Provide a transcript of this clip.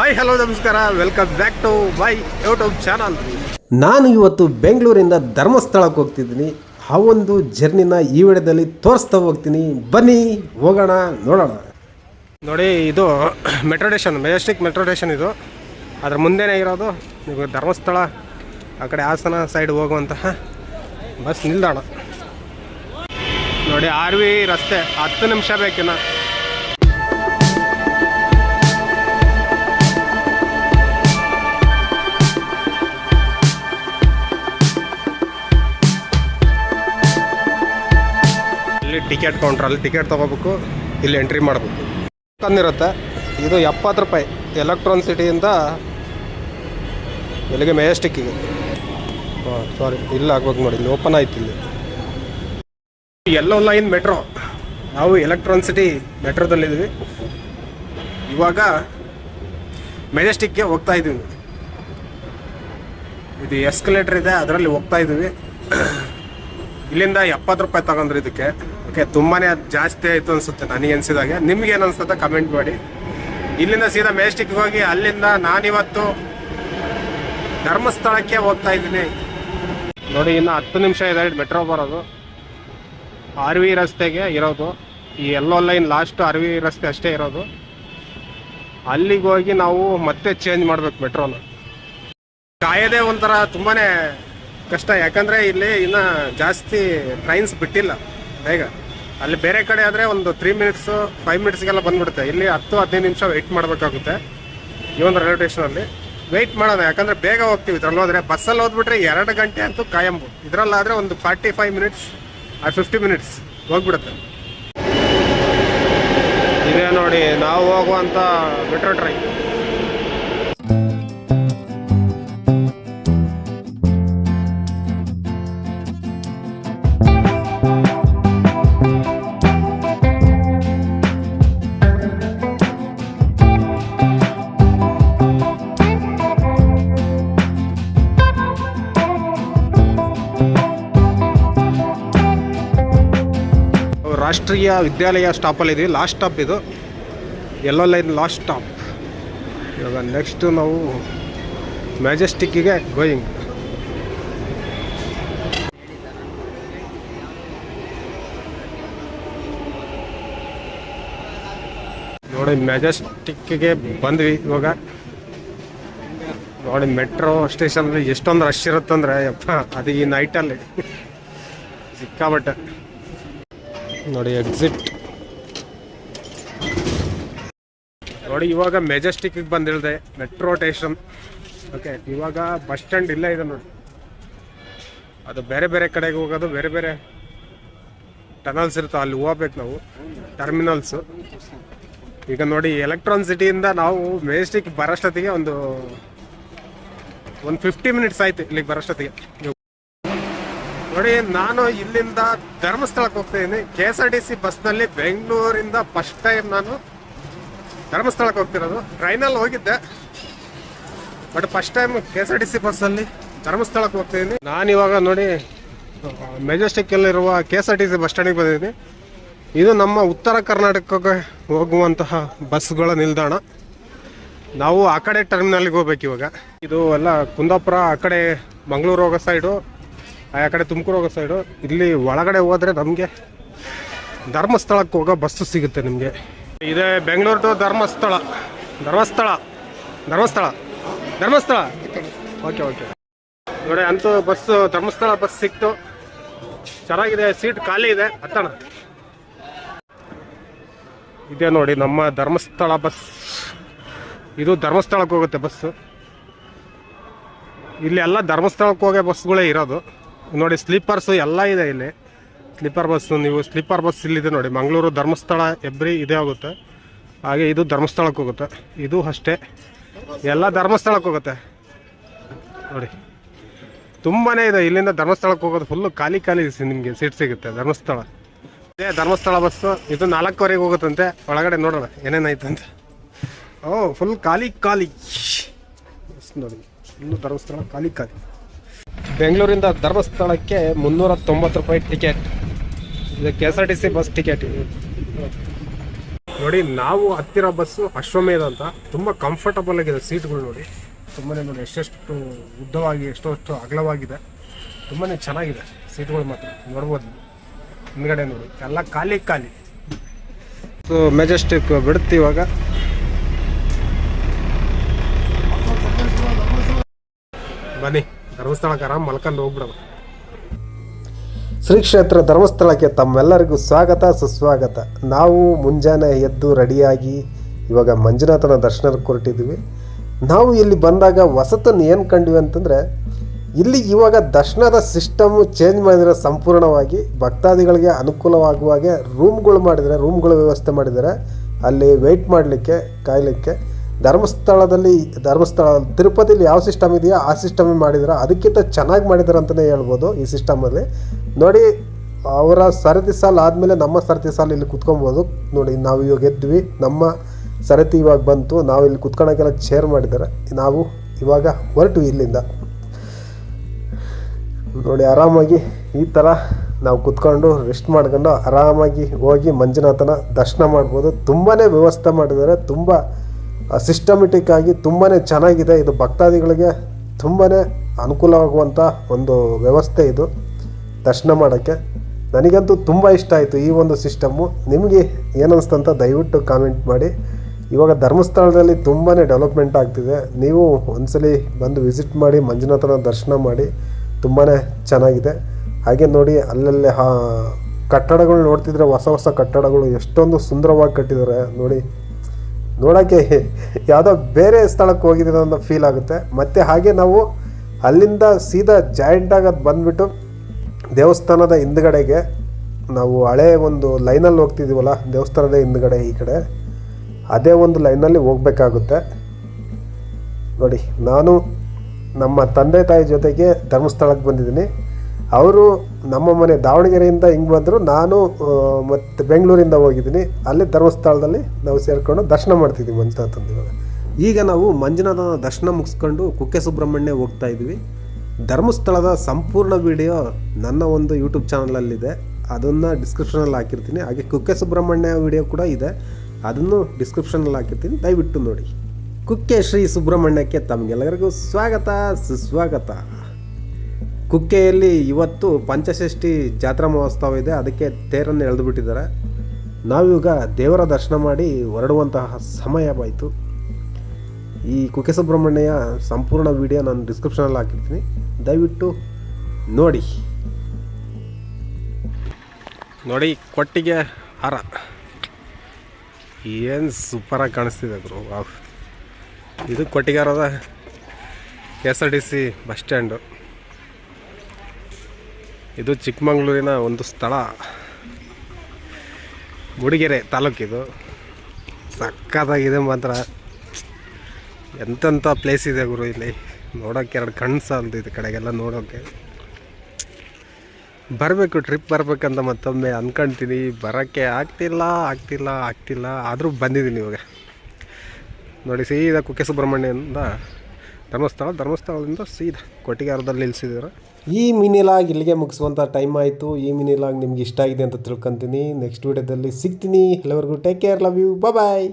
Hi hello ನಮಸ್ಕಾರ. Welcome back to my YouTube channel ನಾನು ಇವತ್ತು ಬೆಂಗಳೂರಿಂದ ಧರ್ಮಸ್ಥಳಕ್ಕೆ ಹೋಗ್ತಿದ್ದೀನಿ. ಆ ಒಂದು ಜರ್ನಿನ ಈ ವಿಡಿಯೋದಲ್ಲಿ ತೋರಿಸ್ತಾ ಹೋಗ್ತೀನಿ. ಬನ್ನಿ ಹೋಗೋಣ ನೋಡೋಣ. ನೋಡಿ ಇದು metro station Majestic metro station ಇದು. ಅದ್ರ ಮುಂದೆನೇ ಇರೋದು ನೀವು ಧರ್ಮಸ್ಥಳ ಆ ಕಡೆ ಹಾಸನ ಸೈಡ್ ಹೋಗುವಂತಹ ಬಸ್ ನಿಲ್ದಾಣ. ನೋಡಿ ಆರ್ ವಿ ರಸ್ತೆ ಹತ್ತು ನಿಮಿಷ ಬೇಕಿನ್ನ. ಟಿಕೆಟ್ ಕೌಂಟ್ರ್ ಅಲ್ಲಿ ಟಿಕೆಟ್ ತಗೋಬೇಕು, ಇಲ್ಲಿ ಎಂಟ್ರಿ ಮಾಡಬೇಕು. ಕಂದಿರುತ್ತೆ ಇದು ಎಪ್ಪತ್ತು ರೂಪಾಯಿ. ಎಲೆಕ್ಟ್ರಾನ್ ಸಿಟಿಯಿಂದ ಎಲ್ಲಿಗೆ ಮೆಜೆಸ್ಟಿಕ್ಕಿಗೆ ಹಾಂ ಸಾರಿ ಇಲ್ಲ, ಆಗ್ಬೇಕು ನೋಡಿ. ಇಲ್ಲಿ ಓಪನ್ ಆಯ್ತು ಇಲ್ಲಿ. ಎಲ್ಲೋ ಲೈನ್ ಮೆಟ್ರೋ ನಾವು ಎಲೆಕ್ಟ್ರಾನ್ ಸಿಟಿ ಮೆಟ್ರೋದಲ್ಲಿದ್ದೀವಿ ಇವಾಗ ಮೆಜೆಸ್ಟಿಕ್ಗೆ ಹೋಗ್ತಾ ಇದ್ದೀವಿ. ಇದು ಎಸ್ಕಲೇಟರ್ ಇದೆ. ಅದರಲ್ಲಿ ಹೋಗ್ತಾ ಇದ್ದೀವಿ. ಇಲ್ಲಿಂದ ಎಪ್ಪತ್ತು ರೂಪಾಯಿ ತಗೊಂಡ್ರಿ ಇದಕ್ಕೆ. ಓಕೆ ತುಂಬಾ ಜಾಸ್ತಿ ಆಯ್ತು ಅನ್ಸುತ್ತೆ ನನಗೆ ಅನಿಸಿದಾಗೆ. ನಿಮ್ಗೆ ಏನು ಅನಿಸುತ್ತೆ? ಕಮೆಂಟ್ ಮಾಡಿ. ಇಲ್ಲಿಂದ ಸೀದಾ ಮೇಸ್ಟಿಕ್ಗೆ ಹೋಗಿ, ಅಲ್ಲಿಂದ ನಾನಿವತ್ತು ಧರ್ಮಸ್ಥಳಕ್ಕೆ ಹೋಗ್ತಾ ಇದ್ದೀನಿ. ನೋಡಿ, ಇನ್ನು ಹತ್ತು ನಿಮಿಷ ಇದೆ ಮೆಟ್ರೋ ಬರೋದು. ಆರ್ ವಿ ರಸ್ತೆಗೆ ಇರೋದು. ಈ yellow line last R V ರಸ್ತೆ ಅಷ್ಟೇ ಇರೋದು. ಅಲ್ಲಿಗೆ ಹೋಗಿ ನಾವು ಮತ್ತೆ ಚೇಂಜ್ ಮಾಡ್ಬೇಕು ಮೆಟ್ರೋನ ಕಾಯೋದೇ ಒಂಥರ ತುಂಬಾ ಕಷ್ಟ. ಯಾಕಂದ್ರೆ ಇಲ್ಲಿ ಇನ್ನ ಜಾಸ್ತಿ ಟ್ರೈನ್ಸ್ ಬಿಟ್ಟಿಲ್ಲ. ಬೇಗ. ಅಲ್ಲಿ ಬೇರೆ ಕಡೆ ಆದರೆ ಒಂದು ತ್ರೀ ಮಿನಿಟ್ಸ್ ಫೈವ್ ಮಿನಿಟ್ಸ್ಗೆಲ್ಲ ಬಂದ್ಬಿಡುತ್ತೆ. ಇಲ್ಲಿ ಹತ್ತು, ಹದಿನೈದು ನಿಮಿಷ ವೆಯ್ಟ್ ಮಾಡಬೇಕಾಗುತ್ತೆ ಈ ಒಂದು ರೈಲ್ವೆ ಸ್ಟೇಷನಲ್ಲಿ ವೆಯ್ಟ್ ಮಾಡೋಣ, ಯಾಕಂದರೆ ಬೇಗ ಹೋಗ್ತೀವಿ ಇದ್ರಲ್ಲಿ ಹೋದರೆ. ಬಸ್ಸಲ್ಲಿ ಹೋದ್ಬಿಟ್ರೆ ಎರಡು ಗಂಟೆ ಅಂತೂ ಕಾಯಂಬು ಇದರಲ್ಲಾದರೆ ಒಂದು ಫಾರ್ಟಿ ಫೈವ್ ಮಿನಿಟ್ಸ್ ಆ ಫಿಫ್ಟಿ ಮಿನಿಟ್ಸ್ ಹೋಗ್ಬಿಡುತ್ತೆ. ಇದೇ ನೋಡಿ, ನಾವು ಹೋಗುವಂಥ ಮೆಟ್ರೋ ಟ್ರೈನ್ ರಾಷ್ಟ್ರೀಯ ವಿದ್ಯಾಲಯ ಇದ್ವಿ. ಲಾಸ್ಟ್ ಸ್ಟಾಪ್ ಇದು. ಎಲ್ಲೋ ಲೈನ್ ಲಾಸ್ಟ್ ಸ್ಟಾಪ್ ಇವಾಗ ನೆಕ್ಸ್ಟು ನಾವು ಮ್ಯಾಜೆಸ್ಟಿಕ್ಕಿಗೆ ಗೋಯಿಂಗ್ ನೋಡಿ ಮ್ಯಾಜೆಸ್ಟಿಕ್ಕಿಗೆ ಬಂದ್ವಿ ಇವಾಗ. ನೋಡಿ ಮೆಟ್ರೋ ಸ್ಟೇಷನಲ್ಲಿ ಎಷ್ಟೊಂದು ರಶ್ ಇರುತ್ತಂದ್ರೆ, ಯಪ್ಪ, ಅದು ಈ ನೈಟಲ್ಲಿ ಸಿಕ್ಕಾಬಟ್ಟೆ ನೋಡಿ ಎಕ್ಸಿಟ್ ನೋಡಿ, ಇವಾಗ ಮೆಜೆಸ್ಟಿಕ್ಗೆ ಬಂದಿಳಿದೆ ಮೆಟ್ರೋ ಸ್ಟೇಷನ್ ಓಕೆ ಇವಾಗ ಬಸ್ ಸ್ಟ್ಯಾಂಡ್ ಇಲ್ಲೇ ಇದೆ ನೋಡಿ. ಅದು ಬೇರೆ ಬೇರೆ ಕಡೆಗೆ ಹೋಗೋದು, ಬೇರೆ ಬೇರೆ ಟನಲ್ಸ್ ಇರುತ್ತೆ. ಅಲ್ಲಿ ಹೋಗ್ಬೇಕು ನಾವು ಟರ್ಮಿನಲ್ಸು ಈಗ ನೋಡಿ ಎಲೆಕ್ಟ್ರಾನ್ ಸಿಟಿಯಿಂದ ನಾವು ಮೆಜೆಸ್ಟಿಕ್ ಬರೋಷ್ಟೊತ್ತಿಗೆ ಒಂದು ಒಂದು ಫಿಫ್ಟಿ ಮಿನಿಟ್ಸ್ ಆಯ್ತು ಇಲ್ಲಿಗೆ ಬರೋಷ್ಟೊತ್ತಿಗೆ ನೋಡಿ, ನಾನು ಇಲ್ಲಿಂದ ಧರ್ಮಸ್ಥಳಕ್ಕೆ ಹೋಗ್ತಾ ಇದ್ದೀನಿ K S R T C ಬಸ್ನಲ್ಲಿ ಬೆಂಗಳೂರಿಂದ ಫಸ್ಟ್ ಟೈಮ್ ನಾನು ಧರ್ಮಸ್ಥಳಕ್ಕೆ ಹೋಗ್ತಿರೋದು. ಟ್ರೈನಲ್ಲಿ ಹೋಗಿದ್ದೆ. But first time K S R T C ಬಸ್ಸಲ್ಲಿ ಧರ್ಮಸ್ಥಳಕ್ಕೆ ಹೋಗ್ತಿದ್ದೀನಿ ನಾನು ಇವಾಗ ನೋಡಿ ಮೆಜೆಸ್ಟಿಕ್ಕಲ್ಲಿರುವ K S R T C bus ಸ್ಟ್ಯಾಂಡಿಗೆ ಬಂದಿದ್ದೀನಿ. ಇದು ನಮ್ಮ ಉತ್ತರ ಕರ್ನಾಟಕಕ್ಕೆ ಹೋಗುವಂತಹ ಬಸ್ಗಳ ನಿಲ್ದಾಣ. ನಾವು ಆ ಕಡೆ ಟರ್ಮಿನಲ್ಗೆ ಹೋಗ್ಬೇಕು ಇವಾಗ. ಇದು ಎಲ್ಲ ಕುಂದಾಪುರ, ಆ ಕಡೆ ಮಂಗಳೂರು ಹೋಗೋ ಸೈಡು ಆ ಕಡೆ ತುಮಕೂರು ಹೋಗೋ ಸೈಡು ಇಲ್ಲಿ ಒಳಗಡೆ ಹೋದ್ರೆ ನಮಗೆ ಧರ್ಮಸ್ಥಳಕ್ಕೆ ಹೋಗೋ ಬಸ್ಸು ಸಿಗುತ್ತೆ ನಿಮಗೆ. ಇದೇ Bengaluru to Dharmasthala. Dharmasthala. Dharmasthala. Dharmasthala. Okay okay ನೋಡಿ, ಅಂತೂ ಬಸ್ಸು ಧರ್ಮಸ್ಥಳ ಬಸ್ ಸಿಕ್ತು. ಚೆನ್ನಾಗಿದೆ ಸೀಟ್ ಖಾಲಿ ಇದೆ. ಹತ್ತಣ. ಇದೆ ನೋಡಿ, ನಮ್ಮ ಧರ್ಮಸ್ಥಳ ಬಸ್ ಇದು ಧರ್ಮಸ್ಥಳಕ್ಕೆ ಹೋಗುತ್ತೆ ಬಸ್ಸು ಇಲ್ಲಿ ಎಲ್ಲ ಧರ್ಮಸ್ಥಳಕ್ಕೆ ಹೋಗೋ ಬಸ್ಗಳೇ ಇರೋದು. ನೋಡಿ ಸ್ಲೀಪರ್ಸ್ ಎಲ್ಲ ಇದೆ ಇಲ್ಲಿ. ಸ್ಲೀಪರ್ ಬಸ್ ನೀವು ಸ್ಲೀಪರ್ ಬಸ್ ಇಲ್ಲಿದೆ ನೋಡಿ. ಮಂಗಳೂರು ಧರ್ಮಸ್ಥಳ ಎಬ್ರಿ ಇದೇ ಆಗುತ್ತೆ. ಹಾಗೆ ಇದು ಧರ್ಮಸ್ಥಳಕ್ಕೆ ಹೋಗುತ್ತೆ. ಇದು ಅಷ್ಟೇ. ಎಲ್ಲ ಧರ್ಮಸ್ಥಳಕ್ಕೆ ಹೋಗುತ್ತೆ. ನೋಡಿ. ತುಂಬಾ ಇದೆ. ಇಲ್ಲಿಂದ ಧರ್ಮಸ್ಥಳಕ್ಕೆ ಹೋಗೋದು ಫುಲ್ಲು ಖಾಲಿ ಖಾಲಿ ನಿಮಗೆ ಸೀಟ್ ಸಿಗುತ್ತೆ. ಧರ್ಮಸ್ಥಳ. ಇದೇ ಧರ್ಮಸ್ಥಳ ಬಸ್ಸು ಇದು ನಾಲ್ಕುವರೆಗೆ ಹೋಗುತ್ತಂತೆ. ಒಳಗಡೆ ನೋಡೋಣ. ಏನೇನಾಯ್ತಂತೆ ಓ ಫುಲ್ ಖಾಲಿ ಖಾಲಿ. ಬಸ್ ನೋಡಿ. ಫುಲ್ಲು ಧರ್ಮಸ್ಥಳ ಖಾಲಿ ಖಾಲಿ. ಬೆಂಗಳೂರಿಂದ ಧರ್ಮಸ್ಥಳಕ್ಕೆ ಮುನ್ನೂರ ತೊಂಬತ್ತು ರೂಪಾಯಿ ಟಿಕೆಟ್ ಇದು K S R T C bus ticket ನೋಡಿ ನಾವು ಹತ್ತಿರ ಬಸ್ಸು ಅಶ್ವಮೇಧ ಅಂತ ತುಂಬ ಕಂಫರ್ಟಬಲ್ ಆಗಿದೆ ಸೀಟ್ಗಳು ನೋಡಿ. ತುಂಬಾ ನೋಡಿ ಎಷ್ಟೆಷ್ಟು ಉದ್ದವಾಗಿ ಎಷ್ಟೋಷ್ಟು ಅಗಲವಾಗಿದೆ. ತುಂಬಾ ಚೆನ್ನಾಗಿದೆ ಸೀಟ್ಗಳು ಮಾತ್ರ ನೋಡ್ಬೋದು. ಹಿಂದ್ಗಡೆ ನೋಡಿ ಎಲ್ಲ ಖಾಲಿ ಖಾಲಿ. ಸೊ ಮೆಜೆಸ್ಟಿಕ್ ಬಿಡುತ್ತೆ ಇವಾಗ. ಬನ್ನಿ. ಧರ್ಮಸ್ಥಳಕ್ಕೆ ಆರಾಮ್ ಮಲ್ಕೊಂಡು ಹೋಗ್ಬಿಡೋದು. ಶ್ರೀ ಕ್ಷೇತ್ರ ಧರ್ಮಸ್ಥಳಕ್ಕೆ ತಮ್ಮೆಲ್ಲರಿಗೂ ಸ್ವಾಗತ, ಸುಸ್ವಾಗತ. ನಾವು ಮುಂಜಾನೆ ಎದ್ದು ರೆಡಿಯಾಗಿ ಇವಾಗ ಮಂಜುನಾಥನ ದರ್ಶನಕ್ಕೆ ಹೊರಟಿದ್ದೀವಿ. ನಾವು ಇಲ್ಲಿ ಬಂದಾಗ ಹೊಸತನ್ನು ಏನು ಕಂಡ್ವಿ ಅಂತಂದರೆ, ಇಲ್ಲಿ ಇವಾಗ ದರ್ಶನದ ಸಿಸ್ಟಮು ಚೇಂಜ್ ಮಾಡಿದರೆ ಸಂಪೂರ್ಣವಾಗಿ, ಭಕ್ತಾದಿಗಳಿಗೆ ಅನುಕೂಲವಾಗುವಾಗೆ ರೂಮ್ಗಳು ಮಾಡಿದರೆ ರೂಮ್ಗಳ ವ್ಯವಸ್ಥೆ ಮಾಡಿದರೆ ಅಲ್ಲಿ ವೆಯ್ಟ್ ಮಾಡಲಿಕ್ಕೆ, ಕಾಯಲಿಕ್ಕೆ ಧರ್ಮಸ್ಥಳದಲ್ಲಿ, ಧರ್ಮಸ್ಥಳ, ತಿರುಪತಿಲಿ ಯಾವ ಸಿಸ್ಟಮ್ ಇದೆಯೋ ಆ ಸಿಸ್ಟಮೇ ಮಾಡಿದ್ರು. ಅದಕ್ಕಿಂತ ಚೆನ್ನಾಗಿ ಮಾಡಿದ್ದಾರೆ ಅಂತಲೇ ಹೇಳ್ಬೋದು ಈ ಸಿಸ್ಟಮಲ್ಲಿ ನೋಡಿ, ಅವರ ಸರತಿ ಸಾಲು ಆದಮೇಲೆ ನಮ್ಮ ಸರತಿ ಸಾಲು ಇಲ್ಲಿ ಕುತ್ಕೊಬೋದು. ನೋಡಿ, ನಾವು ಇವಾಗ ಎದ್ವಿ. ನಮ್ಮ ಸರತಿ ಇವಾಗ ಬಂತು. ನಾವು ಇಲ್ಲಿ ಕುತ್ಕೊಳಕ್ಕೆಲ್ಲ ಚೇರ್ ಮಾಡಿದ್ದಾರೆ. ನಾವು ಇವಾಗ ಹೊರಟು ಇಲ್ಲಿಂದ. ನೋಡಿ, ಆರಾಮಾಗಿ ಈ ಥರ ನಾವು ಕುತ್ಕೊಂಡು ರೆಸ್ಟ್ ಮಾಡ್ಕೊಂಡು ಆರಾಮಾಗಿ ಹೋಗಿ ಮಂಜುನಾಥನ ದರ್ಶನ ಮಾಡ್ಬೋದು. ತುಂಬಾ ವ್ಯವಸ್ಥೆ ಮಾಡಿದ್ದಾರೆ. ತುಂಬ ಸಿಸ್ಟಮೆಟಿಕ್ ಆಗಿ ತುಂಬಾ ಚೆನ್ನಾಗಿದೆ. ಇದು ಭಕ್ತಾದಿಗಳಿಗೆ ತುಂಬಾ ಅನುಕೂಲವಾಗುವಂಥ ಒಂದು ವ್ಯವಸ್ಥೆ ಇದು ದರ್ಶನ ಮಾಡೋಕ್ಕೆ. ನನಗಂತೂ ತುಂಬ ಇಷ್ಟ ಆಯಿತು ಈ ಒಂದು ಸಿಸ್ಟಮ್ಮು ನಿಮಗೆ ಏನನ್ನಿಸ್ತಂತ ದಯವಿಟ್ಟು ಕಾಮೆಂಟ್ ಮಾಡಿ. ಇವಾಗ ಧರ್ಮಸ್ಥಳದಲ್ಲಿ ತುಂಬಾ ಡೆವಲಪ್ಮೆಂಟ್ ಆಗ್ತಿದೆ. ನೀವು ಒಂದ್ಸಲಿ ಬಂದು ವಿಸಿಟ್ ಮಾಡಿ, ಮಂಜುನಾಥನ ದರ್ಶನ ಮಾಡಿ ತುಂಬಾ ಚೆನ್ನಾಗಿದೆ. ಹಾಗೆ ನೋಡಿ ಅಲ್ಲಲ್ಲಿ ಕಟ್ಟಡಗಳು ನೋಡ್ತಿದ್ರೆ ಹೊಸ ಹೊಸ ಕಟ್ಟಡಗಳು ಎಷ್ಟೊಂದು ಸುಂದರವಾಗಿ ಕಟ್ಟಿದ್ದಾರೆ. ನೋಡಿ ನೋಡೋಕ್ಕೆ ಯಾವುದೋ ಬೇರೆ ಸ್ಥಳಕ್ಕೆ ಹೋಗಿದ್ದೀನೋ ಅನ್ನೋ ಫೀಲ್ ಆಗುತ್ತೆ. ಮತ್ತು ಹಾಗೆ ನಾವು ಅಲ್ಲಿಂದ ಸೀದಾ ಜಾಯಿಂಟಾಗಿ ಅದು ಬಂದುಬಿಟ್ಟು ದೇವಸ್ಥಾನದ ಹಿಂದ್ಗಡೆಗೆ ನಾವು ಹಳೆ ಒಂದು ಲೈನಲ್ಲಿ ಹೋಗ್ತಿದ್ದೀವಲ್ಲ ದೇವಸ್ಥಾನದ ಹಿಂದ್ಗಡೆ ಈ ಕಡೆ, ಅದೇ ಒಂದು ಲೈನಲ್ಲಿ ಹೋಗಬೇಕಾಗುತ್ತೆ. ನೋಡಿ, ನಾನು ನಮ್ಮ ತಂದೆ ತಾಯಿ ಜೊತೆಗೆ ಧರ್ಮಸ್ಥಳಕ್ಕೆ ಬಂದಿದ್ದೀನಿ. ಅವರು ನಮ್ಮ ಮನೆ ದಾವಣಗೆರೆಯಿಂದ ಹಿಂಗೆ ಬಂದರು, ನಾನು ಮತ್ತು ಬೆಂಗಳೂರಿಂದ ಹೋಗಿದ್ದೀನಿ. ಅಲ್ಲಿ ಧರ್ಮಸ್ಥಳದಲ್ಲಿ ನಾವು ಸೇರಿಕೊಂಡು ದರ್ಶನ ಮಾಡ್ತಿದ್ವಿ ಮಂಜುನಾಥಂದು ಇವಾಗ. ಈಗ ನಾವು ಮಂಜುನಾಥನ ದರ್ಶನ ಮುಗಿಸ್ಕೊಂಡು ಕುಕ್ಕೆ ಸುಬ್ರಹ್ಮಣ್ಯ ಹೋಗ್ತಾ ಇದ್ವಿ ಧರ್ಮಸ್ಥಳದ ಸಂಪೂರ್ಣ ವಿಡಿಯೋ ನನ್ನ ಒಂದು ಯೂಟ್ಯೂಬ್ ಚಾನಲಲ್ಲಿದೆ. ಅದನ್ನು ಡಿಸ್ಕ್ರಿಪ್ಷನಲ್ಲಿ ಹಾಕಿರ್ತೀನಿ. ಹಾಗೆ ಕುಕ್ಕೆ ಸುಬ್ರಹ್ಮಣ್ಯ ವಿಡಿಯೋ ಕೂಡ ಇದೆ. ಅದನ್ನು ಡಿಸ್ಕ್ರಿಪ್ಷನಲ್ಲಿ ಹಾಕಿರ್ತೀನಿ. ದಯವಿಟ್ಟು ನೋಡಿ. ಕುಕ್ಕೆ ಶ್ರೀ ಸುಬ್ರಹ್ಮಣ್ಯಕ್ಕೆ ತಮಗೆಲ್ಲರಿಗೂ ಸ್ವಾಗತ, ಸುಸ್ವಾಗತ. ಕುಕ್ಕೆಯಲ್ಲಿ ಇವತ್ತು ಪಂಚಷಷ್ಠಿ ಜಾತ್ರಾ ಮಹೋತ್ಸವ ಇದೆ. ಅದಕ್ಕೆ ತೇರನ್ನು ಎಳೆದು ಬಿಟ್ಟಿದ್ದಾರೆ. ನಾವೀಗ ದೇವರ ದರ್ಶನ ಮಾಡಿ ಹೊರಡುವಂತಹ ಸಮಯವಾಯಿತು ಈ ಕುಕ್ಕೆ ಸುಬ್ರಹ್ಮಣ್ಯ ಸಂಪೂರ್ಣ ವಿಡಿಯೋ ನಾನು ಡಿಸ್ಕ್ರಿಪ್ಷನಲ್ಲಿ ಹಾಕಿರ್ತೀನಿ. ದಯವಿಟ್ಟು ನೋಡಿ. ನೋಡಿ, ಕೊಟ್ಟಿಗೆ ಹಾರ. ಏನು ಸೂಪರಾಗಿ ಕಾಣಿಸ್ತಿದೆ ಗುರು. ಇದು ಕೊಟ್ಟಿಗಾರದ K S R T C bus stand ಇದು ಚಿಕ್ಕಮಗಳೂರಿನ ಒಂದು ಸ್ಥಳ. ಗುಡಿಗೆರೆ ತಾಲೂಕಿದು ಸಕ್ಕತ್ತಾಗಿದೆ ಮಾತ್ರ. ಎಂತೆಂಥ ಪ್ಲೇಸ್ ಇದೆ ಗುರು ಇಲ್ಲಿ. ನೋಡೋಕ್ಕೆ ಎರಡು ಕಣ್ಣು ಸಾಲದು ಇದು ಕಡೆಗೆಲ್ಲ ನೋಡೋಕ್ಕೆ ಬರಬೇಕು ಟ್ರಿಪ್ ಬರಬೇಕಂತ ಮತ್ತೊಮ್ಮೆ ಅಂದ್ಕೊಳ್ತೀನಿ ಬರೋಕ್ಕೆ ಆಗ್ತಿಲ್ಲ ಆಗ್ತಿಲ್ಲ ಆಗ್ತಿಲ್ಲ. ಆದರೂ ಬಂದಿದ್ದೀನಿ ಇವಾಗ. ನೋಡಿ, ಸೀದಾ ಕುಕ್ಕೆ ಸುಬ್ರಹ್ಮಣ್ಯದಿಂದ ಧರ್ಮಸ್ಥಳ, ಧರ್ಮಸ್ಥಳದಿಂದ ಸೀದಾ ಕೊಟ್ಟಿಗಾರದಲ್ಲಿ ನಿಲ್ಲಿಸಿದ್ದಾರೆ ಈ ಮಿನಿಲಾಗ್ ಇಲ್ಲಿಗೆ ಮುಗಿಸುವಂಥ ಟೈಮ್ ಆಯಿತು. ಈ ಮಿನಿಲಾಗ್ ನಿಮ್ಗೆ ಇಷ್ಟ ಆಗಿದೆ ಅಂತ ತಿಳ್ಕೊತೀನಿ. ನೆಕ್ಸ್ಟ್ ವೀಡಿಯೋದಲ್ಲಿ ಸಿಗ್ತೀನಿ. ಎಲ್ಲರಿಗೂ take care love you bye